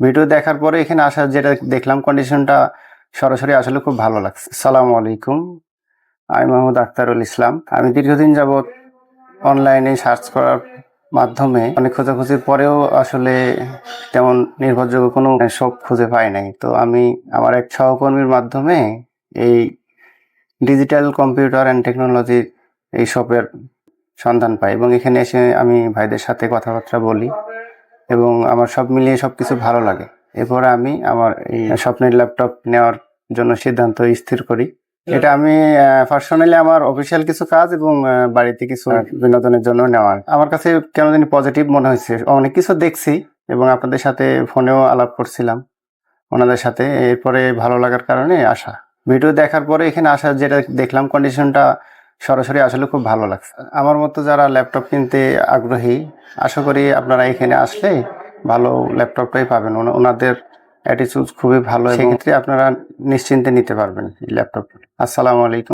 Video দেখার পরে এখানে আসা যেটা দেখলাম কন্ডিশনটা সরাসরি আসলে খুব ভালো লাগছে। সালাম আলাইকুম। আমি মোহাম্মদ আখতারুল ইসলাম। আমি দীর্ঘদিন যাবৎ অনলাইনে সার্চ করার মাধ্যমে অনেক খোঁজাখুঁজির পরেও আসলে তেমন নির্ভরযোগ্য কোনো শপ খুঁজে পাই নাই। তো আমি আমার এক সহকর্মীর মাধ্যমে এই ডিজিটাল কম্পিউটার অ্যান্ড টেকনোলজি এই শপের সন্ধান পাই এবং এখানে এসে আমি ভাইদের সাথে কথাবার্তা বলি। এবং আমার সব মিলিয়ে সব কিছু ভালো লাগে। এরপরে আমি আমার এই স্বপ্নের ল্যাপটপ নেওয়ার জন্য সিদ্ধান্ত স্থির করি। এটা আমি পার্সোনালি আমার অফিসিয়াল কিছু কাজ এবং বাড়িতে কিছু বিনোদনের জন্য নেওয়ার। আমার কাছে কেন জানি পজিটিভ মনে হয়েছে। অনেক কিছু দেখছি এবং আপনাদের সাথে ফোনেও আলাপ করছিলাম। ওনাদের সাথে এরপরে ভালো লাগার কারণে আসা। ভিডিও দেখার পরে এখানে আসা যেটা দেখলাম কন্ডিশনটা সরাসরি আসলে খুব ভালো লাগছে। আমার মতো যারা ল্যাপটপ কিনতে আগ্রহী, আশা করি আপনারা এখানে আসলে ভালো ল্যাপটপটাই পাবেন। ওনা- ওনাদের অ্যাটিচিউড খুবই ভালো সেক্ষেত্রে আপনারা নিশ্চিন্তে নিতে পারবেন এই ল্যাপটপ আসসালামু আলাইকুম।